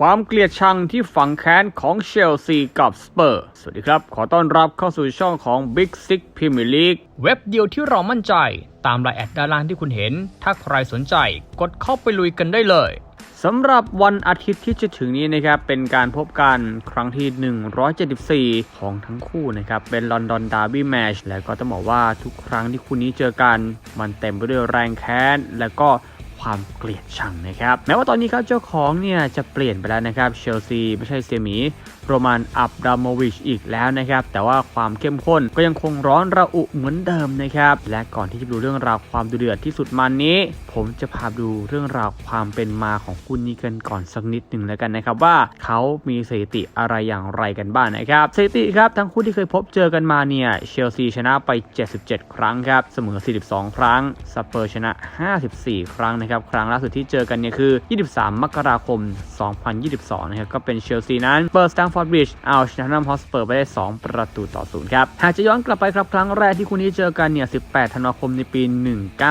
ความเกลียดชังที่ฝังแค้นของเชลซีกับสเปอร์ สวัสดีครับ ขอต้อนรับเข้าสู่ช่องของ Big Six Premier League เว็บเดียวที่เรามั่นใจ ตามรายแอดด้านล่างที่คุณเห็น ถ้าใครสนใจกดเข้าไปลุยกันได้เลยสำหรับวันอาทิตย์ที่จะถึงนี้นะครับเป็นการพบกันครั้งที่ 174 ของทั้งคู่นะครับเป็นลอนดอนดาร์บี้แมชและก็ต้องบอกว่าทุกครั้งที่คู่นี้เจอกัน มันเต็มไปด้วยแรงแค้นและก็ ความเกลียดชังนะครับ แม้ว่าตอนนี้ครับเจ้าของเนี่ยจะเปลี่ยนไปแล้วนะครับเชลซีไม่ใช่เซมิโรมันอับดามโมวิชอีกแล้วนะครับ แต่ว่าความเข้มข้นก็ยังคงร้อนระอุเหมือนเดิมนะครับ และก่อนที่จะดูเรื่องราวความดุเดือดที่สุดมันนี้ ผมจะพาดูเรื่องราวความเป็นมาของคู่นี้กันก่อนสักนิดหนึ่งแล้วกันนะครับว่าเขามีสถิติอะไรอย่างไรกันบ้างนะครับสถิติครับทั้งคู่ที่เคยพบเจอกันมาเนี่ยเชลซีชนะไป 77 ครั้งครับเสมอ 42 ครั้งสเปอร์ชนะ 54 ครั้งนะครับครั้งล่าสุดที่เจอกันเนี่ยคือ 23 มกราคม 2022 นะครับก็เป็นเชลซีนั้นเปิดสแตมฟอร์ดบริดจ์เอาชนะนัมฮอสเปอร์ไปได้ 2 ประตูต่อศูนย์ครับหากจะย้อนกลับไปครับครั้งแรกที่คู่นี้เจอกันเนี่ย 18 ธันวาคมในปี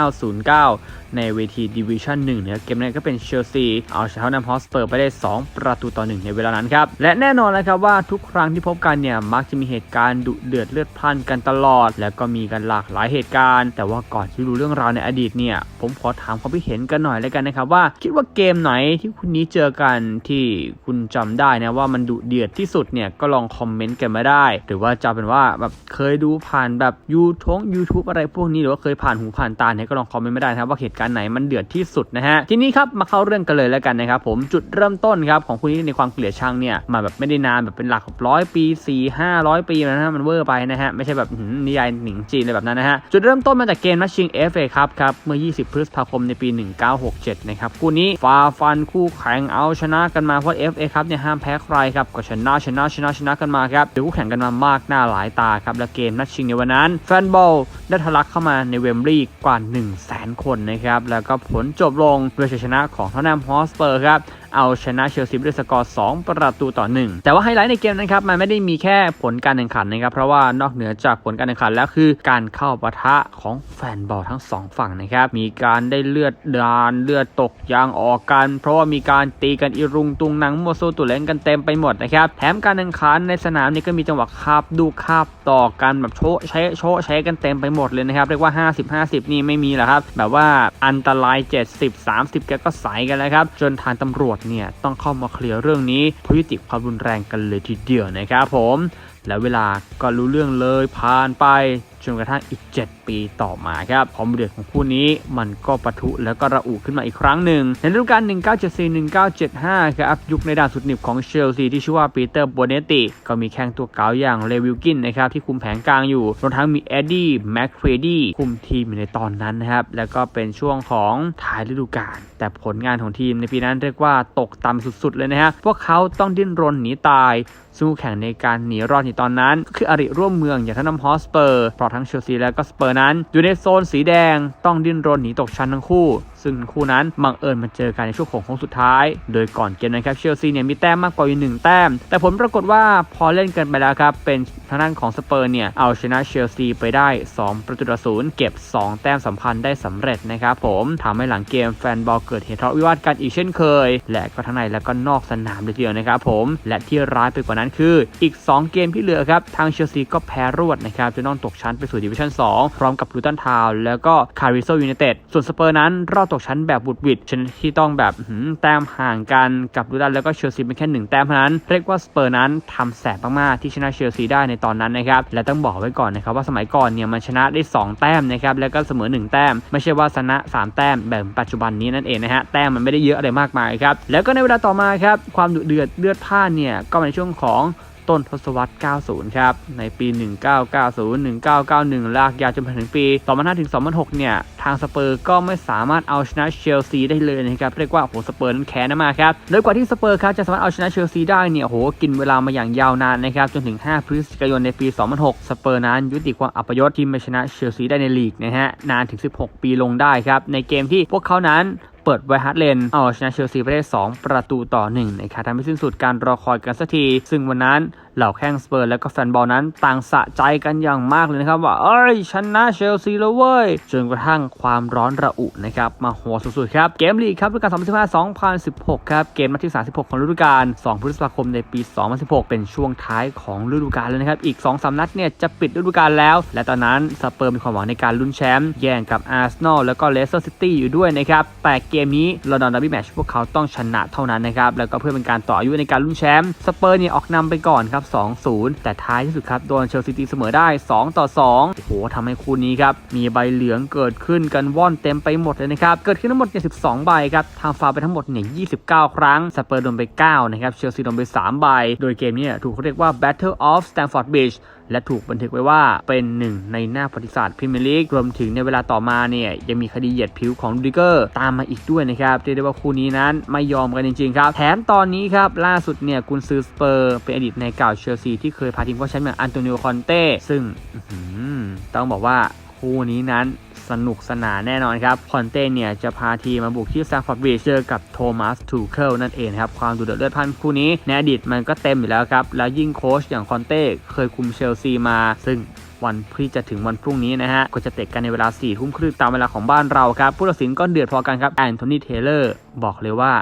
1909 ในเวทีดิวิชั่น1เนี่ยเกมนั้นก็เป็นเชลซีเอาชนะนัมฮอสเปอร์ไปได้ 2 ประตูต่อ 1 ในเวลานั้นครับและแน่นอนแล้วครับว่าทุกครั้งที่พบกันเนี่ยมักจะมีเหตุการณ์ดุเดือดเลือดพล่านกันตลอด แล้วก็มีกันหลากหลายเหตุการณ์ แต่ว่าก่อนที่รู้เรื่องราวในอดีตเนี่ยผมขอถามความคิดเห็นกันหน่อยเลยกันนะครับว่าคิดว่าเกมไหนที่คุณนี้เจอกันที่คุณจำได้นะว่ามันดุเดือดที่สุดเนี่ยก็ลองคอมเมนต์กันมาได้ หรือว่าจะเป็นว่าแบบเคยดูผ่านแบบยูทง YouTube อะไรพวกนี้หรือว่าเคยผ่านหูผ่านตาเนี่ยก็ลองคอมเมนต์มาได้นะครับว่าเหตุการณ์ไหนมันเดือดที่สุดนะฮะทีนี้ครับมาเข้าเรื่องกันเลยแล้วกันนะครับผมจุดเริ่มต้นครับของคุณนี้ในความเกลียดชังเนี่ยมาแบบไม่ได้นานแบบเป็นหลักร้อยปี4 500ปีนะฮะมันเวอร์ไปนะฮะไม่ใช่แบบนิยายหนิงจีนอะไรแบบนั้นนะฮะจุดเริ่มต้นมาจากเกมนัดชิง FA ครับครับเมื่อ 20 พฤษภาคมในปี1967 นะครับ คู่นี้ฟาฟันคู่แข่งเอาชนะกันมาเพราะ FA ครับเนี่ยห้ามแพ้ใครครับก็ชนะชนะชนะชนะกันมาครับเดี๋ยวคู่แข่งกันมามากหน้าหลายตาครับและเกมนัดชิงในวันนั้นแฟนบอลได้ทะลักเข้ามาในเวมบลีย์กว่า 1 0 0 0 0แสนคนนะครับ แล้วก็ผลจบลงด้วยชัยชนะของทอตแนมฮอสเปอร์ครับ เอาชนะเชลซีด้วยสกอร์ 2 ประตูต่อ 1 แต่ว่าไฮไลท์ในเกมนั้นครับ มันไม่ได้มีแค่ผลการแข่งขันนะครับ เพราะว่านอกเหนือจากผลการแข่งขันแล้วคือการเข้าปะทะของแฟนบอลทั้ง 2 ฝั่งนะครับ มีการได้เลือดดานเลือดตกยางออกกัน เพราะว่ามีการตีกันอีรุงตุงนังมัวโซตุเล่นกันเต็มไปหมดนะครับ แถมการแข่งขันในสนามนี่ก็มีจังหวะคาบดูคาบต่อกันแบบโชะใช้โชะใช้กันเต็มไปหมดเลยนะครับเรียกว่า 50 50 นี่ไม่มีหรอกครับ แบบว่าอันตราย 70 30 แกก็ใสกันแล้วครับจนทางตำรวจเนี่ยต้องเข้ามาเคลียร์เรื่องนี้เพื่อยุติความรุนแรงกันเลยทีเดียวนะครับผม แล้วเวลาก็รู้เรื่องเลยผ่านไปจนกระทั่งอีก 7 ปีต่อมาครับความเดือดของคู่นี้มันก็ปะทุแล้วก็ระอุขึ้นมาอีกครั้งหนึ่ง ในฤดูกาล 1974-1975 ครับยุคในด่านสุดหนิบของเชลซีที่ชื่อว่าปีเตอร์โบเนติ ก็มีแข้งตัวเก๋าอย่างเลวิลกินนะครับที่คุมแผงกลางอยู่รวมทั้งมีเอ็ดดี้แม็กเฟรดี้คุมทีมอยู่ในตอนนั้นนะครับแล้วก็เป็นช่วงของท้ายฤดูกาลแต่ผลงานของทีมในปีนั้นเรียกว่าตกต่ำสุดๆเลยนะฮะ พวกเขาต้องดิ้นรนหนีตาย สู้แข่งในการหนีรอดในตอนนั้นคืออริร่วมเมืองอย่างทนนัมฮอสเปอร์เพราะทั้งเชลซีและก็สเปอร์นั้น อยู่ในโซนสีแดงต้องดิ้นรนหนีตกชั้นทั้งคู่ ซึ่งคู่นั้นบังเอิญมาเจอกันในช่วงของโค้งสุดท้าย โดยก่อนเกมนะครับเชลซีเนี่ยมีแต้มมากกว่าอยู่หนึ่งแต้ม แต่ผลปรากฏว่าพอเล่นกันไปแล้วครับเป็นทางด้านของสเปอร์เนี่ยเอาชนะเชลซีไปได้ 2 ประตูต่อศูนย์เก็บ 2 แต้มสัมพันธ์ได้สำเร็จนะครับผมทำให้หลังเกมแฟนบอลเกิดเหตุทะเลาะวิวาทกันอีกเช่นเคย และก็ทั้งในและก็นอกสนามเลยทีเดียวนะครับผมและที่ร้ายไปกว่านั้นคือ อีก 2 เกมที่เหลือครับทางเชลซีก็แพ้รวดนะครับจนต้องตกชั้นไปสู่ดิวิชั่น 2 พร้อมกับลูตันทาวน์แล้วก็คาริโซยูไนเต็ดส่วนสเปอร์นั้นรอดตกชั้นแบบบุดหวิดชนะที่ต้องแบบแต้มห่างกันกับลูตันแล้วก็เชลซีเป็นแค่หนึ่งแต้มเท่านั้นเรียกว่าสเปอร์นั้นทำแสบมากๆที่ชนะเชลซีได้ในตอนนั้นนะครับและต้องบอกไว้ก่อนนะครับว่าสมัยก่อนเนี่ยมันชนะได้ 2 แต้มนะครับแล้วก็เสมอ 1 แต้ม ไม่ใช่ว่าชนะ 3 แต้มแบบปัจจุบันนี้นั่นเองนะฮะแต้มมันไม่ได้เยอะอะไรมากมายครับแล้วก็ในเวลาต่อมาครับความดุเดือดเลือดพ่านเนี่ยก็ในช่วงของต้นทศวรรษ 90 ครับ ในปี 1990 1991 ลากยาวจนถึงปี 2005ถึง2006 เนี่ย ทางสเปอร์ก็ไม่สามารถเอาชนะเชลซีได้เลยนะครับ เรียกว่าโอ้โหสเปอร์นั้นแค้นมากครับ โดยกว่าที่สเปอร์ครับจะสามารถเอาชนะเชลซีได้เนี่ยโอ้โหกินเวลามาอย่างยาวนานนะครับ จนถึง 5 พฤศจิกายนในปี 2006 สเปอร์นั้นยุติความอัปยศที่ไม่ชนะเชลซีได้ในลีกนะฮะ นานถึง 16 ปีลงได้ครับ ในเกมที่พวกเขานั้น เปิดไวฮาร์ดเลนเอาชนะเชลซีไปได้ 2 ประตูต่อ1นะครับทำให้สิ้นสุดการรอคอยกันสักที ซึ่งวันนั้นเหล่าแข้งสเปอร์และก็แฟนบอลนั้นต่างสะใจกันอย่างมากเลยนะครับ ว่าเอ้ยชนะเชลซีแล้วเว้ย จนกระทั่งความร้อนระอุนะครับ มาโหดสุดๆครับ เกมลีกครับฤดูกาล2015-2016 ครับ เกมนัดที่ 36 ของฤดูกาล 2 พฤษภาคมในปี 2016 เป็นช่วงท้ายของฤดูกาลเลยนะครับ อีก 2-3 นัดเนี่ยจะปิดฤดูกาลแล้ว และตอนนั้นสเปอร์มีความหวังในการลุ้นแชมป์แย่งกับอาร์เซนอลแล้วก็เลสเตอร์ซิตี้อยู่ด้วยนะครับแต่เกกมนี้ลอนดอนดาร์บี้แมชพวกเขาต้องชนะเท่านั้นนะครับ แล้วก็เพื่อเป็นการต่ออายุในการลุ้นแชมป์สเปอร์เนี่ยออกนำไปก่อนครับ 2-0 แต่ท้ายที่สุดครับโดนเชลซีตีเสมอได้ 2 ต่อ 2 โอ้โหทำให้คู่นี้ครับ มีใบเหลืองเกิดขึ้นกันว่อนเต็มไปหมดเลยนะครับ เกิดขึ้นทั้งหมดเนี่ย12 ใบครับทำฟาวล์ไปทั้งหมดเนี่ย29 ครั้ง สเปอร์โดนไป 9 นะครับ เชลซีโดนไป 3 ใบ โดยเกมนี้ถูกเรียกว่า Battle of Stamford Bridge และถูกบันทึกไว้ว่าเป็นหนึ่งในหน้าประวัติศาสตร์พรีเมียร์ลีกรวมถึงในเวลาต่อมาเนี่ยยังมีคดีเหยียดผิวของลูดิเกอร์ ตามมาอีกด้วยนะครับเรียกได้ว่าคู่นี้นั้นไม่ยอมกันจริงๆครับ แถมตอนนี้ครับล่าสุดเนี่ยกุนซือสเปอร์ เป็นอดีตในเก่าเชลซีที่เคยพาทีมเข้าแชมป์อย่างอันโตนิโอคอนเต้ซึ่งต้องบอกว่า คู่นี้นั้นสนุกสนานแน่นอนครับคอนเต้เนี่ยจะพาทีมมาบุกที่แซงฟอร์ดบริดจ์เจอกับโทมัสทูเคิลนั่นเองครับ ความดุเดือดเลือดพล่านคู่นี้ในอดีตมันก็เต็มอยู่แล้วครับ แล้วยิ่งโค้ชอย่างคอนเต้เคยคุมเชลซีมา ซึ่งวันที่จะถึงวันพรุ่งนี้นะฮะ ก็จะเตะกันในเวลา4ี่ทุ่มครึ่งตามเวลาของบ้านเราครับ ผู้ตัดสินก็เดือดพอกันครับ แอนโทนีเทเลอร์บอกเลยว่า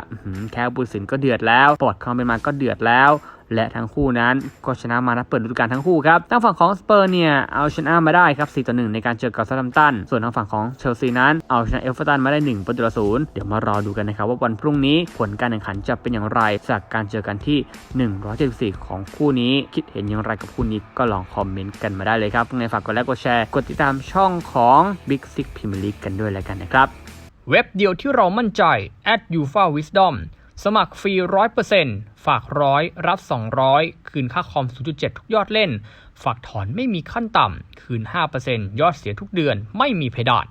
แค่ผู้ตัดสินก็เดือดแล้วปลดความเป็นมาก็เดือดแล้ว และทั้งคู่นั้นก็ชนะมานัดเปิดฤดูกาลทั้งคู่ครับทางฝั่งของสเปอร์เนี่ยเอาชนะมาได้ครับ4ต่อ1ในการเจอกับซาตัมตัน ส่วนทางฝั่งของเชลซีนั้นเอาชนะเอลเฟอร์ตันมาได้1ประตูต่อศูนย์เดี๋ยวมารอดูกันนะครับว่าวันพรุ่งนี้ผลการแข่งขันจะเป็นอย่างไร จากการเจอกันที่ 174 ของคู่นี้คิดเห็นอย่างไรกับคู่นี้ก็ลองคอมเมนต์กันมาได้เลยครับยังไงฝากกดไลค์กดแชร์กดติดตามช่องของ Big Six Premier League กันด้วยแล้วกันนะครับเว็บเดียวที่เรามั่นใจ at u f a Wisdom สมัครฟรี100%ฝากร้อยรับ200คืนค่าคอม 0.7 ทุกยอดเล่น ฝากถอนไม่มีขั้นต่ำ คืน 5%ยอดเสียทุกเดือนไม่มีเพดาน